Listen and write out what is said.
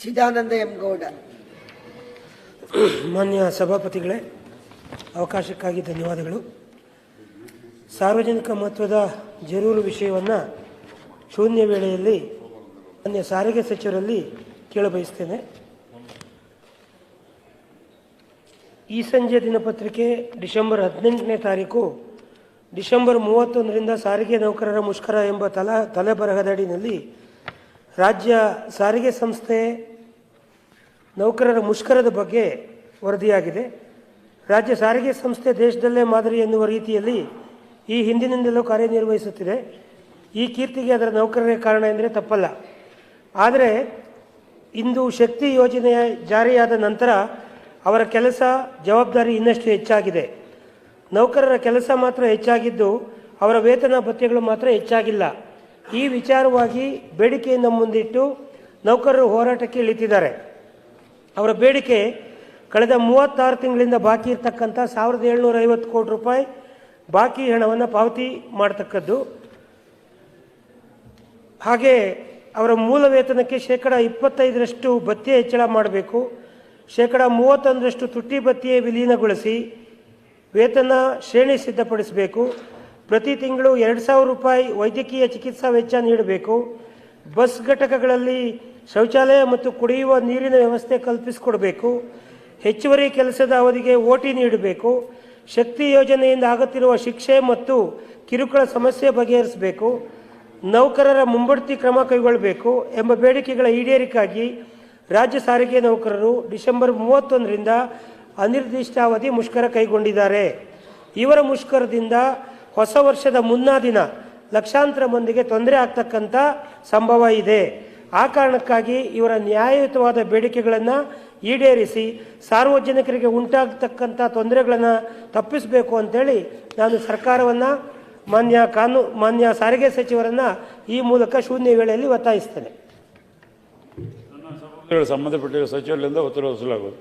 Chidananda M Gowda. ಮಾನ್ಯ ಸಭಾಪತಿಗಳೇ, ಅವಕಾಶಕ್ಕಾಗಿ ಧನ್ಯವಾದಗಳು. ಸಾರ್ವಜನಿಕ ಮಹತ್ವದ ಜರೂರು ವಿಷಯವನ್ನು ಶೂನ್ಯ ವೇಳೆಯಲ್ಲಿ ಮಾನ್ಯ ಸಾರಿಗೆ ಸಚಿವರಲ್ಲಿ ಕೇಳಬಯಸ್ತೇನೆ. ಈ ಸಂಜೆ ದಿನಪತ್ರಿಕೆ ಡಿಸೆಂಬರ್ ಹದಿನೆಂಟನೇ ತಾರೀಕು, ಡಿಸೆಂಬರ್ ಮೂವತ್ತೊಂದರಿಂದ ಸಾರಿಗೆ ನೌಕರರ ಮುಷ್ಕರ ಎಂಬ ತಲ ತಲೆಬರಹದಡಿನಲ್ಲಿ ರಾಜ್ಯ ಸಾರಿಗೆ ಸಂಸ್ಥೆ ನೌಕರರ ಮುಷ್ಕರದ ಬಗ್ಗೆ ವರದಿಯಾಗಿದೆ. ರಾಜ್ಯ ಸಾರಿಗೆ ಸಂಸ್ಥೆ ದೇಶದಲ್ಲೇ ಮಾದರಿ ಎನ್ನುವ ರೀತಿಯಲ್ಲಿ ಈ ಹಿಂದಿನಿಂದಲೂ ಕಾರ್ಯನಿರ್ವಹಿಸುತ್ತಿದೆ. ಈ ಕೀರ್ತಿಗೆ ಅದರ ನೌಕರರೇ ಕಾರಣ ಎಂದರೆ ತಪ್ಪಲ್ಲ. ಆದರೆ ಇಂದು ಶಕ್ತಿ ಯೋಜನೆಯ ಜಾರಿಯಾದ ನಂತರ ಅವರ ಕೆಲಸ ಜವಾಬ್ದಾರಿ ಇನ್ನಷ್ಟು ಹೆಚ್ಚಾಗಿದೆ. ನೌಕರರ ಕೆಲಸ ಮಾತ್ರ ಹೆಚ್ಚಾಗಿದ್ದು ಅವರ ವೇತನ ಭತ್ಯೆಗಳು ಮಾತ್ರ ಹೆಚ್ಚಾಗಿಲ್ಲ. ಈ ವಿಚಾರವಾಗಿ ಬೇಡಿಕೆಯನ್ನು ಮುಂದಿಟ್ಟು ನೌಕರರು ಹೋರಾಟಕ್ಕೆ ಇಳಿತಿದ್ದಾರೆ. ಅವರ ಬೇಡಿಕೆ ಕಳೆದ ಮೂವತ್ತಾರು ತಿಂಗಳಿಂದ ಬಾಕಿ ಇರತಕ್ಕಂಥ ಸಾವಿರದ ಏಳ್ನೂರ ಐವತ್ತು ಕೋಟಿ ರೂಪಾಯಿ ಬಾಕಿ ಹಣವನ್ನು ಪಾವತಿ ಮಾಡತಕ್ಕದ್ದು. ಹಾಗೆ ಅವರ ಮೂಲ ವೇತನಕ್ಕೆ ಶೇಕಡ ಇಪ್ಪತ್ತೈದರಷ್ಟು ಭತ್ಯೆ ಹೆಚ್ಚಳ ಮಾಡಬೇಕು. ಶೇಕಡ ಮೂವತ್ತೊಂದರಷ್ಟು ತುಟ್ಟಿ ಭತ್ಯೆ ವಿಲೀನಗೊಳಿಸಿ ವೇತನ ಶ್ರೇಣಿ ಸಿದ್ಧಪಡಿಸಬೇಕು. ಪ್ರತಿ ತಿಂಗಳು ಎರಡು ಸಾವಿರ ರೂಪಾಯಿ ವೈದ್ಯಕೀಯ ಚಿಕಿತ್ಸಾ ವೆಚ್ಚ ನೀಡಬೇಕು. ಬಸ್ ಘಟಕಗಳಲ್ಲಿ ಶೌಚಾಲಯ ಮತ್ತು ಕುಡಿಯುವ ನೀರಿನ ವ್ಯವಸ್ಥೆ ಕಲ್ಪಿಸಿಕೊಡಬೇಕು. ಹೆಚ್ಚುವರಿ ಕೆಲಸದ ಅವಧಿಗೆ ಓಟಿ ನೀಡಬೇಕು. ಶಕ್ತಿ ಯೋಜನೆಯಿಂದ ಆಗುತ್ತಿರುವ ಶಿಕ್ಷೆ ಮತ್ತು ಕಿರುಕುಳ ಸಮಸ್ಯೆ ಬಗೆಹರಿಸಬೇಕು. ನೌಕರರ ಮುಂಬಡ್ತಿ ಕ್ರಮ ಕೈಗೊಳ್ಳಬೇಕು ಎಂಬ ಬೇಡಿಕೆಗಳ ಈಡೇರಿಕೆಗಾಗಿ ರಾಜ್ಯ ಸಾರಿಗೆ ನೌಕರರು ಡಿಸೆಂಬರ್ ಮೂವತ್ತೊಂದರಿಂದ ಅನಿರ್ದಿಷ್ಟಾವಧಿ ಮುಷ್ಕರ ಕೈಗೊಂಡಿದ್ದಾರೆ. ಇವರ ಮುಷ್ಕರದಿಂದ ಹೊಸ ವರ್ಷದ ಮುನ್ನಾ ದಿನ ಲಕ್ಷಾಂತರ ಮಂದಿಗೆ ತೊಂದರೆ ಆಗ್ತಕ್ಕಂಥ ಸಂಭವ ಇದೆ. ಆ ಕಾರಣಕ್ಕಾಗಿ ಇವರ ನ್ಯಾಯಯುತವಾದ ಬೇಡಿಕೆಗಳನ್ನು ಈಡೇರಿಸಿ ಸಾರ್ವಜನಿಕರಿಗೆ ಉಂಟಾಗತಕ್ಕಂಥ ತೊಂದರೆಗಳನ್ನು ತಪ್ಪಿಸಬೇಕು ಅಂತೇಳಿ ನಾನು ಸರ್ಕಾರವನ್ನು ಮಾನ್ಯ ಕಾನೂ, ಮಾನ್ಯ ಸಾರಿಗೆ ಸಚಿವರನ್ನು ಈ ಮೂಲಕ ಶೂನ್ಯ ವೇಳೆಯಲ್ಲಿ ಒತ್ತಾಯಿಸ್ತೇನೆ. ಸಂಬಂಧಪಟ್ಟಿರುವ ಸಚಿವರಿಂದ ಉತ್ತರ ವಹಿಸಲಾಗುವುದು